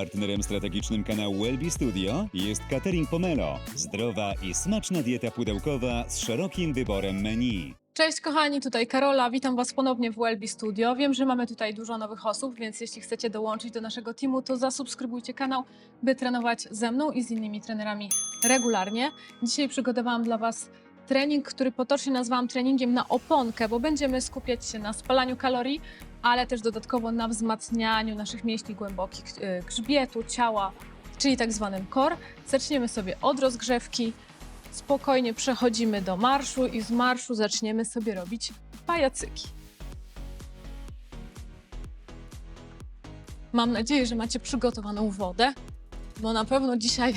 Partnerem strategicznym kanału Wellbe Studio jest Catering Pomelo. Zdrowa i smaczna dieta pudełkowa z szerokim wyborem menu. Cześć kochani, tutaj Karola, witam Was ponownie w Wellbe Studio. Wiem, że mamy tutaj dużo nowych osób, więc jeśli chcecie dołączyć do naszego teamu, to zasubskrybujcie kanał, by trenować ze mną i z innymi trenerami regularnie. Dzisiaj przygotowałam dla Was trening, który potocznie nazwałam treningiem na oponkę, bo będziemy skupiać się na spalaniu kalorii, ale też dodatkowo na wzmacnianiu naszych mięśni głębokich, yy, grzbietu, ciała, czyli tak zwanym core. Zaczniemy sobie od rozgrzewki, spokojnie przechodzimy do marszu i z marszu zaczniemy sobie robić pajacyki. Mam nadzieję, że macie przygotowaną wodę, bo na pewno dzisiaj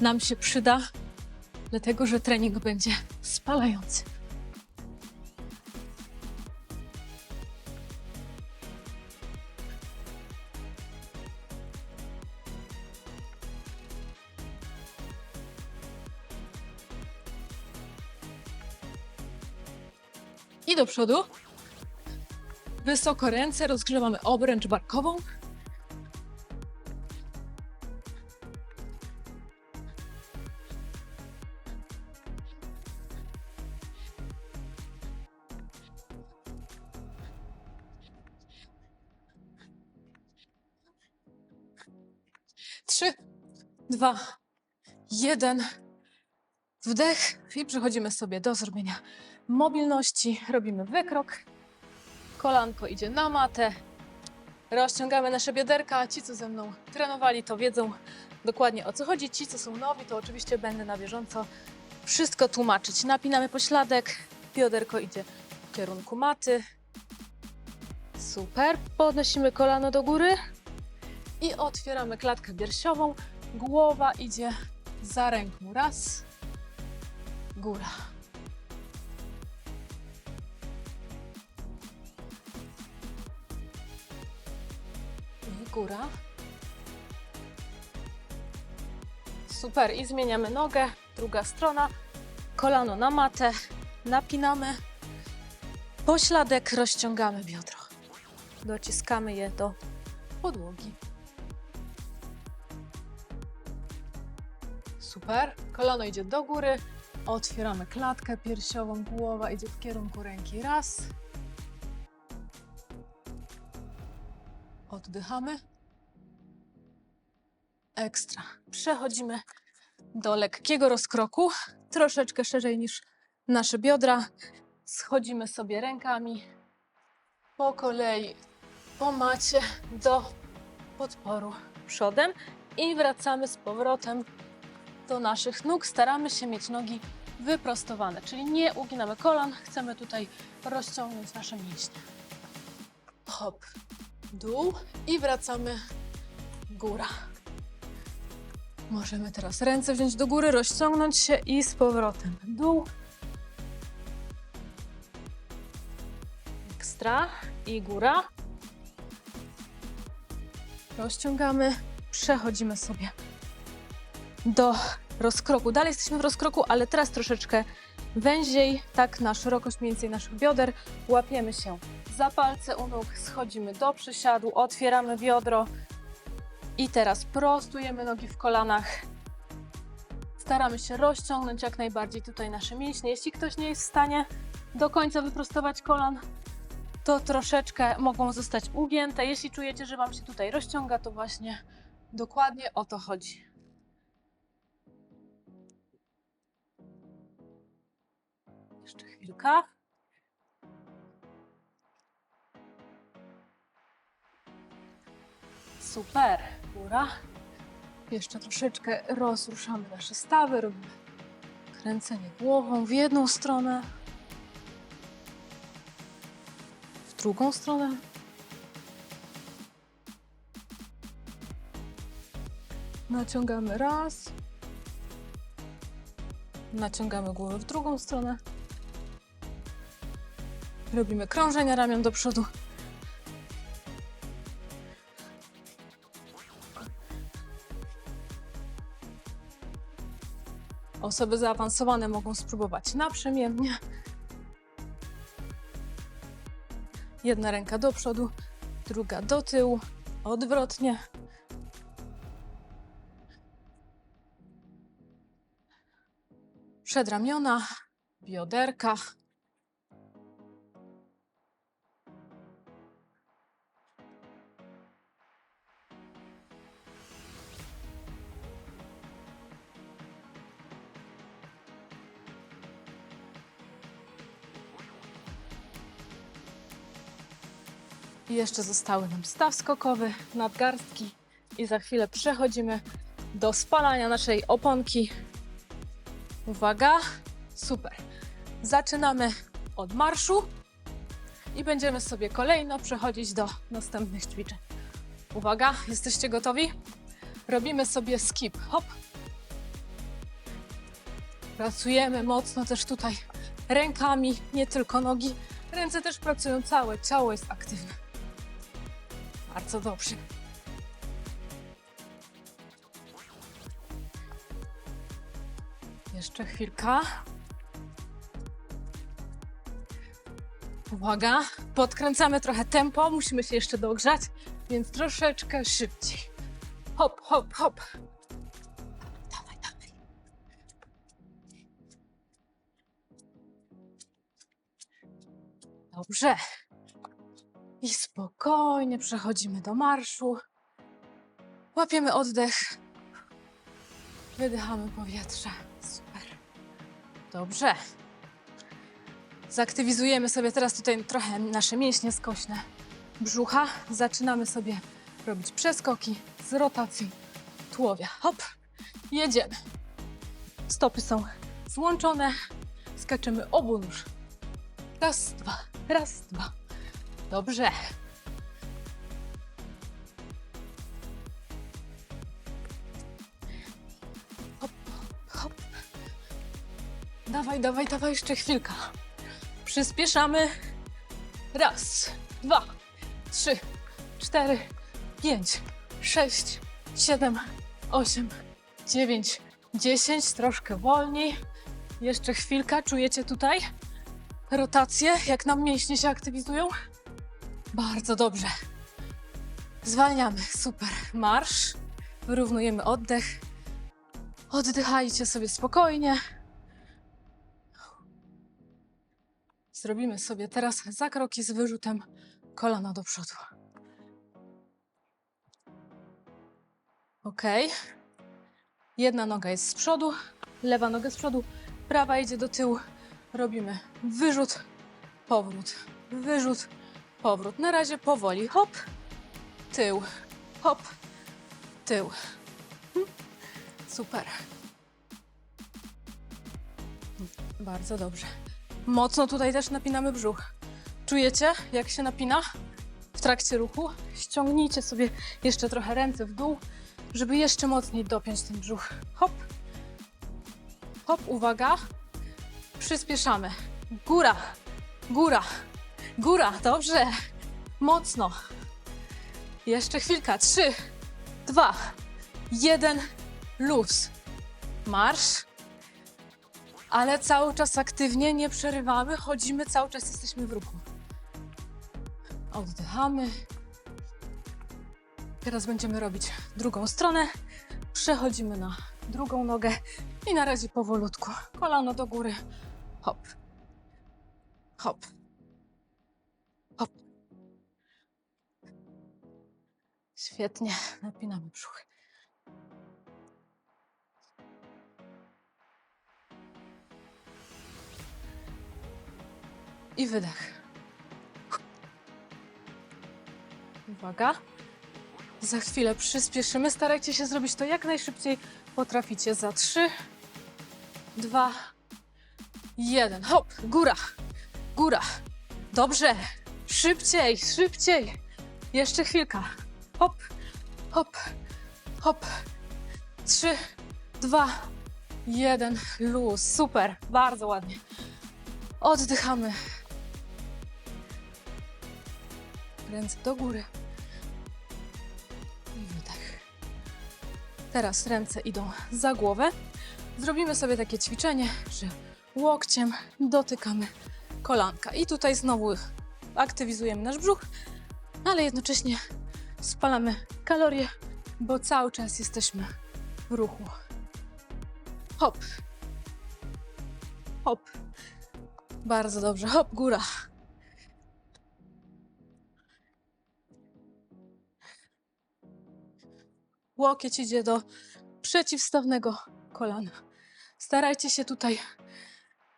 nam się przyda, dlatego że trening będzie spalający. I do przodu. Wysoko ręce, rozgrzewamy obręcz barkową. Dwa, jeden. Wdech i przechodzimy sobie do zrobienia mobilności. Robimy wykrok. Kolanko idzie na matę. Rozciągamy nasze bioderka. Ci, co ze mną trenowali, to wiedzą dokładnie o co chodzi. Ci, co są nowi, to oczywiście będę na bieżąco wszystko tłumaczyć. Napinamy pośladek. Bioderko idzie w kierunku maty. Super. Podnosimy kolano do góry i otwieramy klatkę piersiową. Głowa idzie za ręką. Raz. Góra. Góra. Super. I zmieniamy nogę. Druga strona. Kolano na matę. Napinamy. Pośladek rozciągamy biodro. Dociskamy je do podłogi. Super. Kolano idzie do góry. Otwieramy klatkę piersiową. Głowa idzie w kierunku ręki. Raz. Oddychamy. Ekstra. Przechodzimy do lekkiego rozkroku. Troszeczkę szerzej niż nasze biodra. Schodzimy sobie rękami po kolei po macie do podporu przodem i wracamy z powrotem do naszych nóg. Staramy się mieć nogi wyprostowane, czyli nie uginamy kolan. Chcemy tutaj rozciągnąć nasze mięśnie. Hop, dół i wracamy góra. Możemy teraz ręce wziąć do góry, rozciągnąć się i z powrotem dół. Ekstra i góra. Rozciągamy, przechodzimy sobie do rozkroku. Dalej jesteśmy w rozkroku, ale teraz troszeczkę węziej, tak na szerokość mniej więcej naszych bioder. Łapiemy się za palce u nóg, schodzimy do przysiadu, otwieramy biodro i teraz prostujemy nogi w kolanach. Staramy się rozciągnąć jak najbardziej tutaj nasze mięśnie. Jeśli ktoś nie jest w stanie do końca wyprostować kolan, to troszeczkę mogą zostać ugięte. Jeśli czujecie, że Wam się tutaj rozciąga, to właśnie dokładnie o to chodzi. Chwilka. Super, góra. Jeszcze troszeczkę rozruszamy nasze stawy, robimy kręcenie głową w jedną stronę, w drugą stronę. Naciągamy raz. Naciągamy głowę w drugą stronę. Robimy krążenia ramion do przodu. Osoby zaawansowane mogą spróbować naprzemiennie. Jedna ręka do przodu, druga do tyłu, odwrotnie. Przedramiona, bioderka, I jeszcze zostały nam staw skokowy, nadgarstki i za chwilę przechodzimy do spalania naszej oponki. Uwaga, super. Zaczynamy od marszu i będziemy sobie kolejno przechodzić do następnych ćwiczeń. Uwaga, jesteście gotowi? Robimy sobie skip, hop. Pracujemy mocno też tutaj rękami, nie tylko nogi. Ręce też pracują, całe ciało jest aktywne. Bardzo dobrze. Jeszcze chwilka. Uwaga, podkręcamy trochę tempo, musimy się jeszcze dogrzać, więc troszeczkę szybciej. Hop, hop, hop. Dawaj, dawaj. Dobrze. I spokojnie przechodzimy do marszu. Łapiemy oddech. Wydychamy powietrze. Super. Dobrze. Zaktywizujemy sobie teraz tutaj trochę nasze mięśnie skośne brzucha. Zaczynamy sobie robić przeskoki z rotacji tułowia. Hop. Jedziemy. Stopy są złączone. Skaczemy obu nóż. Raz, dwa. Raz, dwa. Dobrze. Dawaj, dawaj, dawaj, jeszcze chwilka. Przyspieszamy. Raz, dwa, trzy, cztery, pięć, sześć, siedem, osiem, dziewięć, dziesięć. Troszkę wolniej. Jeszcze chwilka. Czujecie tutaj rotację, jak nam mięśnie się aktywizują? Bardzo dobrze. Zwalniamy. Super. Marsz. Wyrównujemy oddech. Oddychajcie sobie spokojnie. Zrobimy sobie teraz zakroki z wyrzutem kolana do przodu. Ok. Jedna noga jest z przodu, lewa noga z przodu, prawa idzie do tyłu. Robimy wyrzut, powrót, wyrzut, powrót. Na razie powoli. Hop, tył, hop, tył. Hm. Super. Bardzo dobrze. Mocno tutaj też napinamy brzuch. Czujecie, jak się napina w trakcie ruchu? Ściągnijcie sobie jeszcze trochę ręce w dół, żeby jeszcze mocniej dopiąć ten brzuch. Hop. Hop, uwaga. Przyspieszamy. Góra, góra, góra. Dobrze. Mocno. Jeszcze chwilka. Trzy, dwa, jeden. Luz. Marsz. Ale cały czas aktywnie, nie przerywamy, chodzimy, cały czas jesteśmy w ruchu. Oddychamy. Teraz będziemy robić drugą stronę. Przechodzimy na drugą nogę i na razie powolutku. Kolano do góry. Hop. Hop. Świetnie. Napinamy brzuch. I wydech. Uwaga. Za chwilę przyspieszymy. Starajcie się zrobić to jak najszybciej potraficie. Za trzy, dwa, jeden. Hop, góra, góra. Dobrze. Szybciej, szybciej. Jeszcze chwilka. Hop, hop, hop. Trzy, dwa, jeden. Luz. Super. Bardzo ładnie. Oddychamy. Ręce do góry. I wydech. Teraz ręce idą za głowę. Zrobimy sobie takie ćwiczenie, że łokciem dotykamy kolanka. I tutaj znowu aktywizujemy nasz brzuch, ale jednocześnie spalamy kalorie, bo cały czas jesteśmy w ruchu. Hop. hop. Bardzo dobrze, hop, góra. Łokieć idzie do przeciwstawnego kolana. Starajcie się tutaj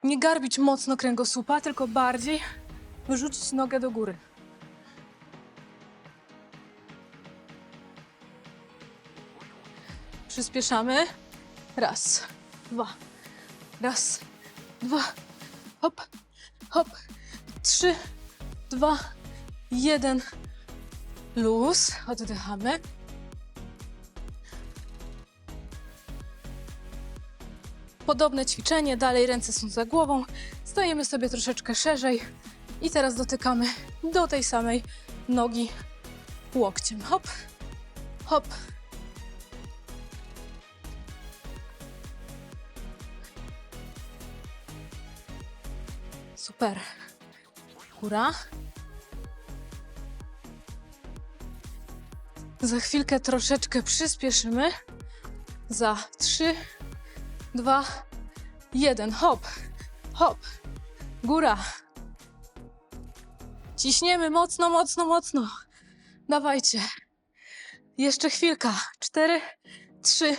nie garbić mocno kręgosłupa, tylko bardziej wyrzucić nogę do góry. Przyspieszamy. Raz, dwa, raz, dwa, hop, hop, trzy, dwa, jeden. Luz, oddychamy. Podobne ćwiczenie, dalej ręce są za głową, stajemy sobie troszeczkę szerzej i teraz dotykamy do tej samej nogi łokciem. Hop, hop. Super. Góra. Za chwilkę troszeczkę przyspieszymy. Za trzy, dwa, jeden. Hop, hop. Góra. Ciśniemy mocno, mocno, mocno. Dawajcie. Jeszcze chwilka. Cztery, trzy,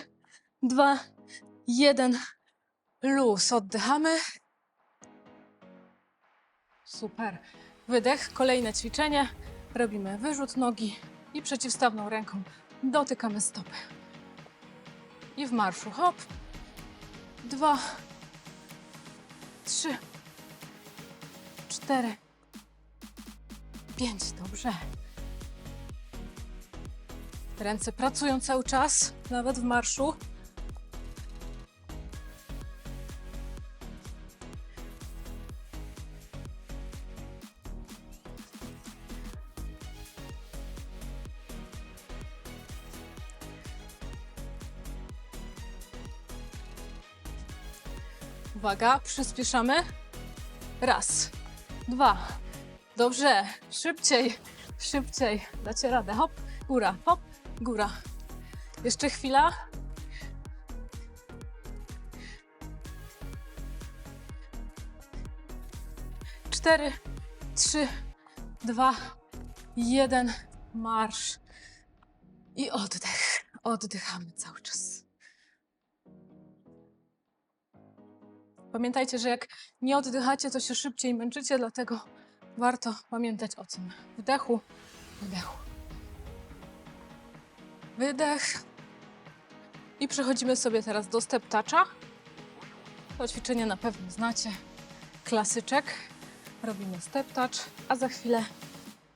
dwa, jeden. Luz. Oddychamy. Super. Wydech. Kolejne ćwiczenie. Robimy wyrzut nogi i przeciwstawną ręką dotykamy stopy. I w marszu. Hop. Dwa. Trzy. Cztery. Pięć. Dobrze. Ręce pracują cały czas, nawet w marszu. Uwaga, przyspieszamy. Raz, dwa. Dobrze, szybciej, szybciej. Dacie radę. Hop, góra, hop, góra. Jeszcze chwila. Cztery, trzy, dwa, jeden. Marsz. I oddech. Oddychamy cały czas. Pamiętajcie, że jak nie oddychacie, to się szybciej męczycie, dlatego warto pamiętać o tym. Wdechu, wydechu. Wydech. I przechodzimy sobie teraz do step toucha. To ćwiczenie na pewno znacie. Klasyczek. Robimy step touch, a za chwilę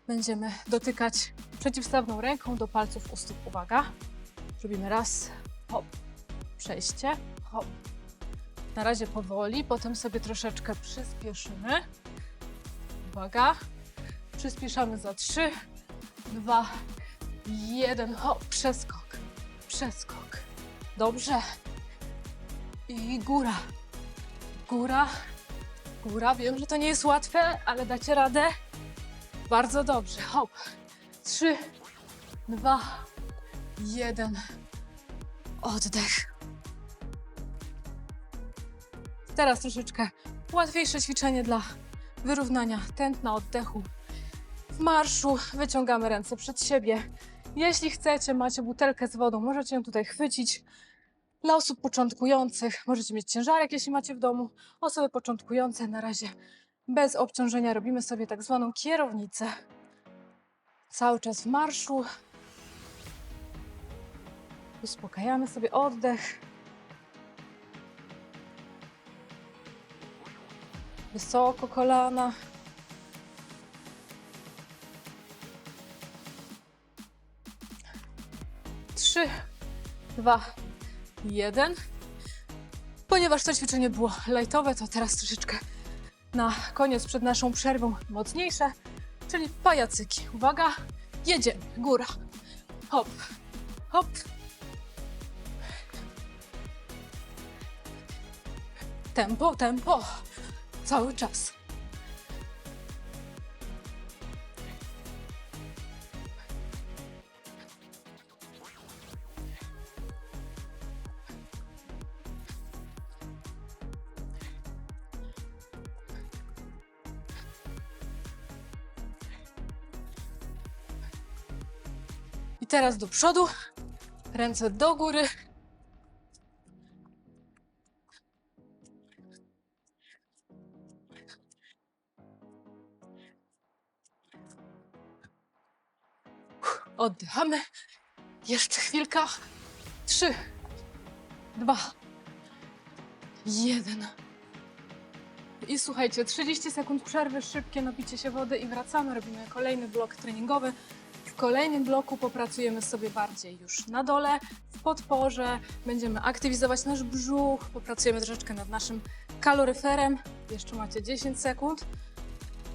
będziemy dotykać przeciwstawną ręką do palców u stóp. Uwaga. Robimy raz, hop, przejście, hop, na razie powoli, potem sobie troszeczkę przyspieszymy. Uwaga. Przyspieszamy za 3, 2, 1. Hop, przeskok. Przeskok. Dobrze. I góra. Góra. Góra. Wiem, że to nie jest łatwe, ale dacie radę. Bardzo dobrze. Hop. 3, 2, 1. Oddech. Teraz troszeczkę łatwiejsze ćwiczenie dla wyrównania tętna oddechu. W marszu wyciągamy ręce przed siebie. Jeśli chcecie, macie butelkę z wodą, możecie ją tutaj chwycić. Dla osób początkujących możecie mieć ciężarek, jeśli macie w domu. Osoby początkujące na razie bez obciążenia robimy sobie tak zwaną kierownicę. Cały czas w marszu. Uspokajamy sobie oddech. Wysoko kolana. Trzy, dwa, jeden. Ponieważ to ćwiczenie było lajtowe, to teraz troszeczkę na koniec przed naszą przerwą mocniejsze, czyli pajacyki. Uwaga, jedziemy, góra. Hop, hop. Tempo, tempo cały czas. I teraz do przodu, ręce do góry. Oddychamy. Jeszcze chwilka. Trzy, dwa, jeden. I słuchajcie, 30 sekund przerwy, szybkie napicie się wody i wracamy. Robimy kolejny blok treningowy. W kolejnym bloku popracujemy sobie bardziej już na dole, w podporze. Będziemy aktywizować nasz brzuch, popracujemy troszeczkę nad naszym kaloryferem. Jeszcze macie 10 sekund,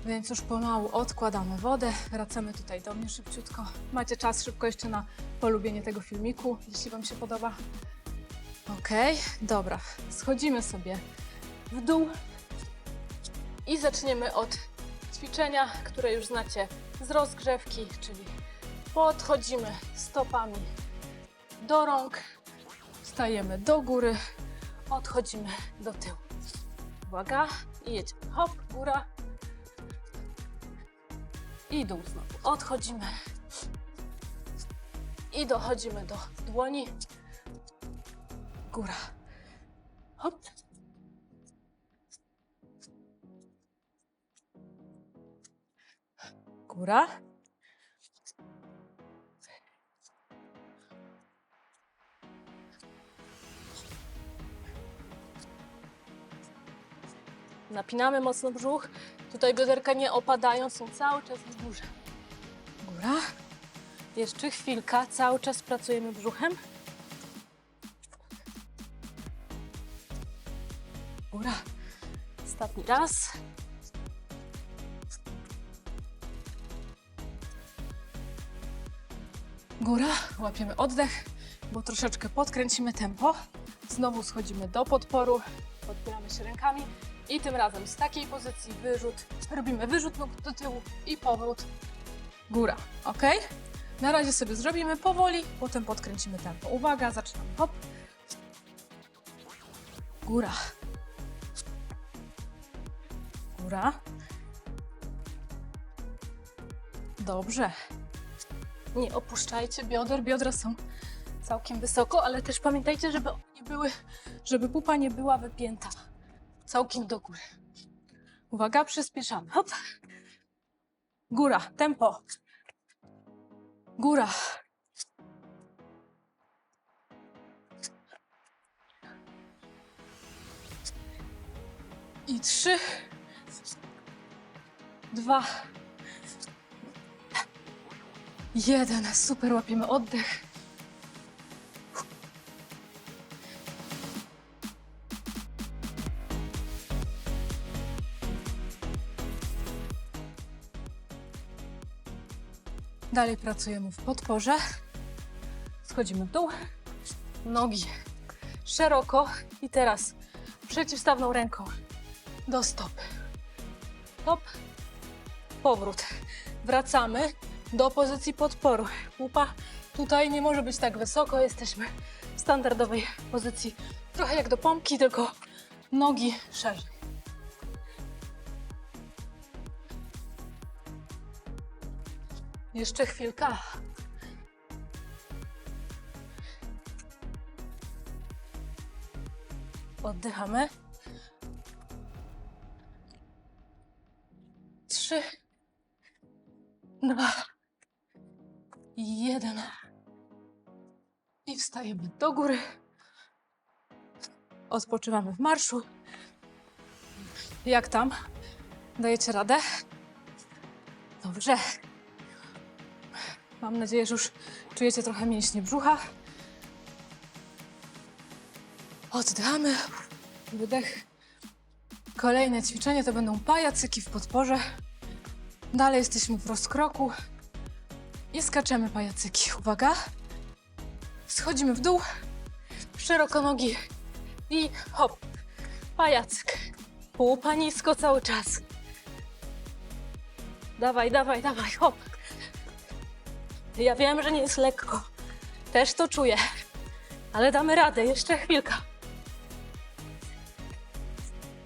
więc już pomału odkładamy wodę. Wracamy tutaj do mnie szybciutko. Macie czas szybko jeszcze na polubienie tego filmiku, jeśli Wam się podoba. Okej, dobra. Schodzimy sobie w dół i zaczniemy od ćwiczenia, które już znacie z rozgrzewki, czyli podchodzimy stopami do rąk, stajemy do góry, odchodzimy do tyłu. Uwaga, i jedziemy. Hop, góra i dół znowu. Odchodzimy i dochodzimy do dłoni. Góra. Hop. Góra. Napinamy mocno brzuch. Tutaj bioderka nie opadają, są cały czas w górze. Góra. Jeszcze chwilka, cały czas pracujemy brzuchem. Góra. Ostatni raz. Góra, łapiemy oddech, bo troszeczkę podkręcimy tempo. Znowu schodzimy do podporu, podpieramy się rękami i tym razem z takiej pozycji wyrzut. Robimy wyrzut nóg do tyłu i powrót. Góra, ok? Na razie sobie zrobimy powoli, potem podkręcimy tempo. Uwaga, zaczynamy. Hop. Góra. Góra. Dobrze. Nie opuszczajcie bioder. Biodra są całkiem wysoko, ale też pamiętajcie, żeby nie były, żeby pupa nie była wypięta całkiem do góry. Uwaga, przyspieszamy. Hop. Góra, tempo. Góra. I trzy, dwa, jeden. Super, łapiemy oddech. Dalej pracujemy w podporze. Schodzimy w dół. Nogi szeroko. I teraz przeciwstawną ręką do stopy. Hop. Powrót. Wracamy do pozycji podporu. Pupa tutaj nie może być tak wysoko. Jesteśmy w standardowej pozycji. Trochę jak do pompki, tylko nogi szerzej. Jeszcze chwilka. Oddychamy. Trzy, dwa, jeden. I wstajemy do góry. Odpoczywamy w marszu. Jak tam? Dajecie radę? Dobrze. Mam nadzieję, że już czujecie trochę mięśnie brzucha. Oddychamy. Wydech. Kolejne ćwiczenie to będą pajacyki w podporze. Dalej jesteśmy w rozkroku. I skaczemy pajacyki. Uwaga. Schodzimy w dół. Szeroko nogi. I hop. Pajacyk. Pupa nisko cały czas. Dawaj, dawaj, dawaj, hop. Ja wiem, że nie jest lekko. Też to czuję. Ale damy radę. Jeszcze chwilka.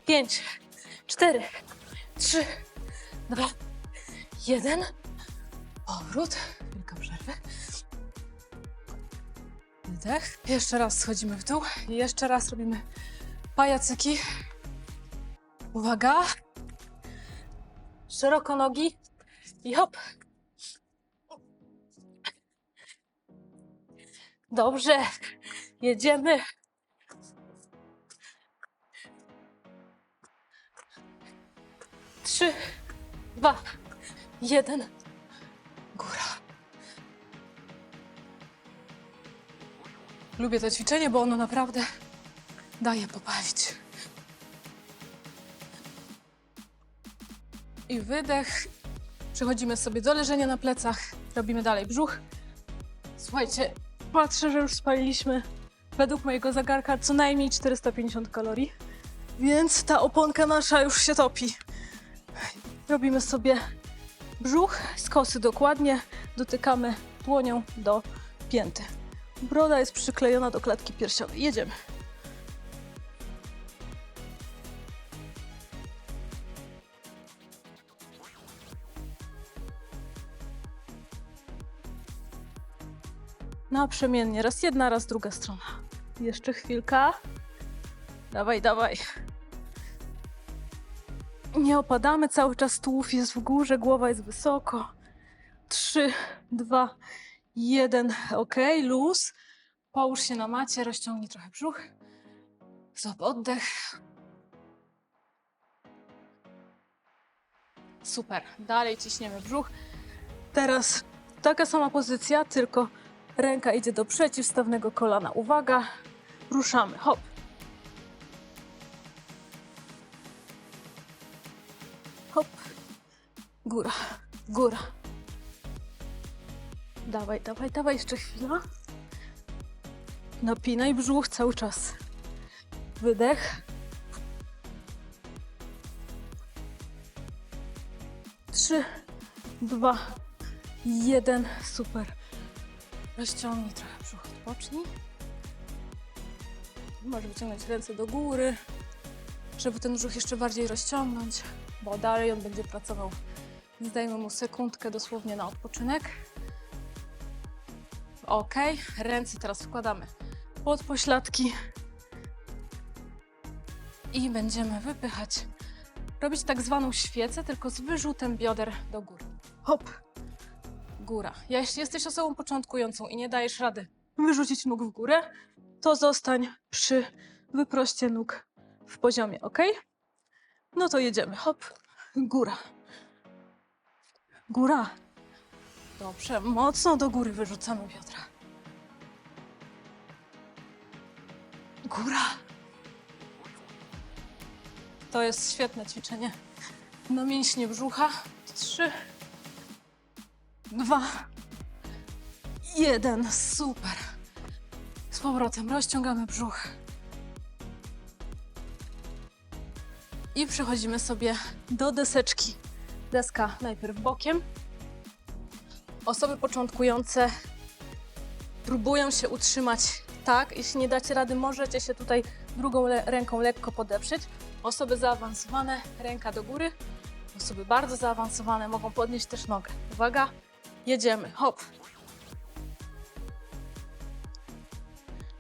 Pięć, cztery, trzy, dwa, jeden. Powrót. Chwilka przerwy. Wdech. Jeszcze raz schodzimy w dół. I jeszcze raz robimy pajacyki. Uwaga. Szeroko nogi. I hop. Dobrze. Jedziemy. Trzy, dwa, jeden. Góra. Lubię to ćwiczenie, bo ono naprawdę daje pobawić. I wydech. Przechodzimy sobie do leżenia na plecach. Robimy dalej brzuch. Słuchajcie, patrzę, że już spaliliśmy według mojego zegarka co najmniej 450 kalorii. Więc ta oponka nasza już się topi. Robimy sobie brzuch, skosy dokładnie. Dotykamy dłonią do pięty. Broda jest przyklejona do klatki piersiowej. Jedziemy. Naprzemiennie. Raz jedna, raz druga strona. Jeszcze chwilka. Dawaj, dawaj. Nie opadamy, cały czas tułów jest w górze, głowa jest wysoko. Trzy, dwa, jeden. Ok, luz. Połóż się na macie, rozciągnij trochę brzuch. Złap oddech. Super. Dalej ciśniemy brzuch. Teraz taka sama pozycja, tylko ręka idzie do przeciwstawnego kolana. Uwaga. Ruszamy. Hop. Hop. Góra. Góra. Dawaj, dawaj, dawaj, jeszcze chwila. Napinaj brzuch cały czas. Wydech. Trzy, dwa, jeden. Super. Rozciągnij trochę brzuch, odpocznij. Możesz wyciągnąć ręce do góry, żeby ten brzuch jeszcze bardziej rozciągnąć, bo dalej on będzie pracował. Zdajmy mu sekundkę dosłownie na odpoczynek. Ok, ręce teraz wkładamy pod pośladki i będziemy wypychać. Robić tak zwaną świecę, tylko z wyrzutem bioder do góry. Hop, góra. Jeśli jesteś osobą początkującą i nie dajesz rady wyrzucić nóg w górę, to zostań przy wyproście nóg w poziomie, ok? No to jedziemy. Hop, góra. Góra. Dobrze, mocno do góry wyrzucamy biodra. Góra. To jest świetne ćwiczenie na mięśnie brzucha. Trzy, dwa, jeden. Super. Z powrotem rozciągamy brzuch. I przechodzimy sobie do deseczki. Deska najpierw bokiem. Osoby początkujące próbują się utrzymać tak. Jeśli nie dacie rady, możecie się tutaj drugą le- ręką lekko podeprzeć. Osoby zaawansowane, ręka do góry. Osoby bardzo zaawansowane mogą podnieść też nogę. Uwaga, jedziemy. Hop.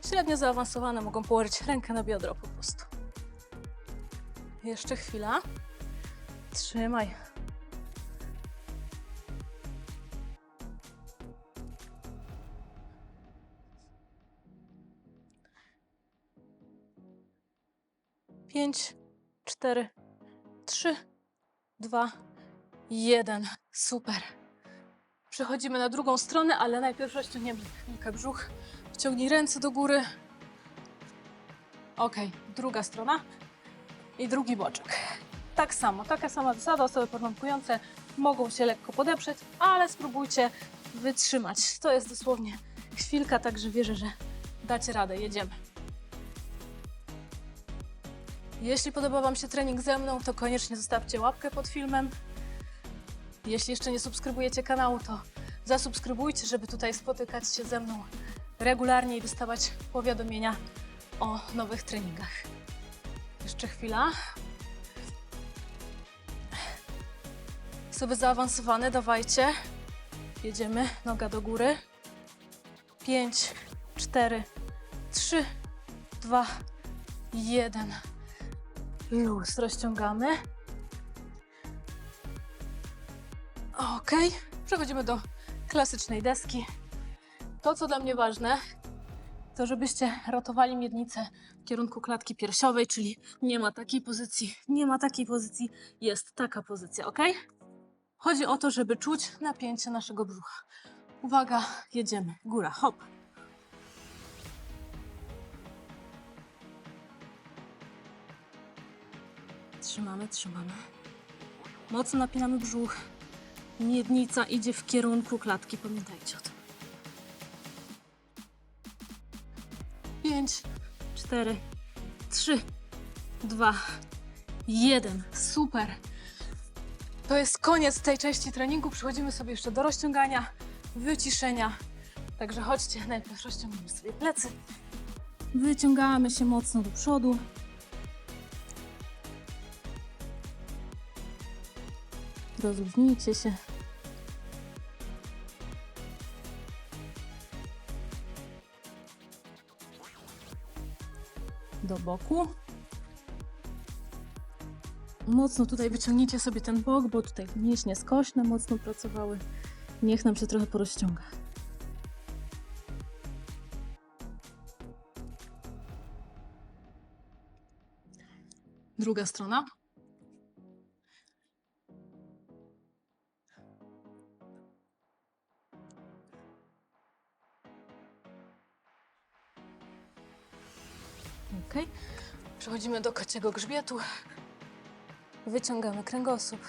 Średnio zaawansowane mogą położyć rękę na biodro po prostu. Jeszcze chwila. Trzymaj. Pięć, cztery, trzy, dwa, jeden. Super. Przechodzimy na drugą stronę, ale najpierw rozciągniemy chwilkę brzuch. Wciągnij ręce do góry. Ok, druga strona i drugi boczek. Tak samo, taka sama zasada. Osoby początkujące mogą się lekko podeprzeć, ale spróbujcie wytrzymać. To jest dosłownie chwilka, także wierzę, że dacie radę. Jedziemy. Jeśli podoba Wam się trening ze mną, to koniecznie zostawcie łapkę pod filmem. Jeśli jeszcze nie subskrybujecie kanału, to zasubskrybujcie, żeby tutaj spotykać się ze mną regularnie i dostawać powiadomienia o nowych treningach. Jeszcze chwila. Osoby zaawansowane, dawajcie. Jedziemy, noga do góry. Pięć, cztery, trzy, dwa, jeden. Luz. Rozciągamy. Ok. Przechodzimy do klasycznej deski. To, co dla mnie ważne, to żebyście rotowali miednicę w kierunku klatki piersiowej, czyli nie ma takiej pozycji, nie ma takiej pozycji, jest taka pozycja, ok? Chodzi o to, żeby czuć napięcie naszego brzucha. Uwaga, jedziemy. Góra, hop. Trzymamy, trzymamy. Mocno napinamy brzuch. Miednica idzie w kierunku klatki, pamiętajcie o tym. Pięć, cztery, trzy, dwa, jeden. Super. To jest koniec tej części treningu. Przechodzimy sobie jeszcze do rozciągania, wyciszenia. Także chodźcie, najpierw rozciągniemy sobie plecy. Wyciągamy się mocno do przodu. Rozluźnijcie się. Do boku. Mocno tutaj wyciągnijcie sobie ten bok, bo tutaj mięśnie skośne mocno pracowały. Niech nam się trochę porozciąga. Druga strona. Przechodzimy do kociego grzbietu. Wyciągamy kręgosłup.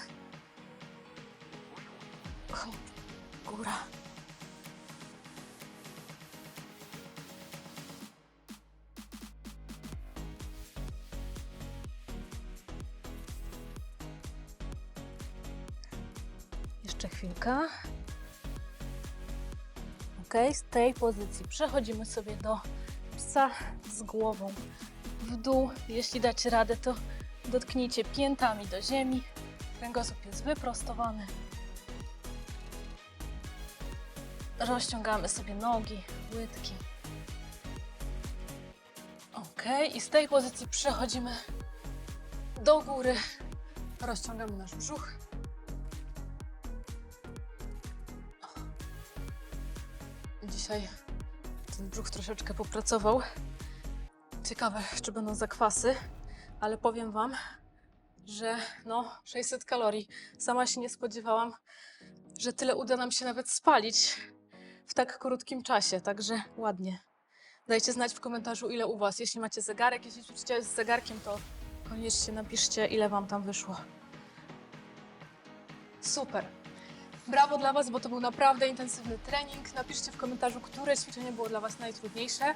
Góra. Jeszcze chwilkę. Ok, z tej pozycji przechodzimy sobie do psa z głową w dół. Jeśli dacie radę, to dotknijcie piętami do ziemi. Kręgosłup jest wyprostowany. Rozciągamy sobie nogi, łydki. Ok, i z tej pozycji przechodzimy do góry. Rozciągamy nasz brzuch. Dzisiaj ten brzuch troszeczkę popracował. Ciekawe, czy będą zakwasy, ale powiem Wam, że no 600 kalorii. Sama się nie spodziewałam, że tyle uda nam się nawet spalić w tak krótkim czasie, także ładnie. Dajcie znać w komentarzu, ile u Was. Jeśli macie zegarek, jeśli ćwiczycie z zegarkiem, to koniecznie napiszcie, ile Wam tam wyszło. Super. Brawo dla Was, bo to był naprawdę intensywny trening. Napiszcie w komentarzu, które ćwiczenie było dla Was najtrudniejsze.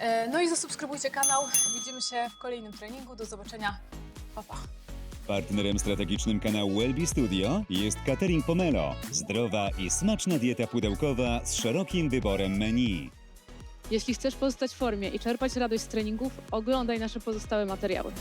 E, No i zasubskrybujcie kanał. Widzimy się w kolejnym treningu. Do zobaczenia. Pa, pa. Partnerem strategicznym kanału Wellbe Studio jest Catering Pomelo. Zdrowa i smaczna dieta pudełkowa z szerokim wyborem menu. Jeśli chcesz pozostać w formie i czerpać radość z treningów, oglądaj nasze pozostałe materiały.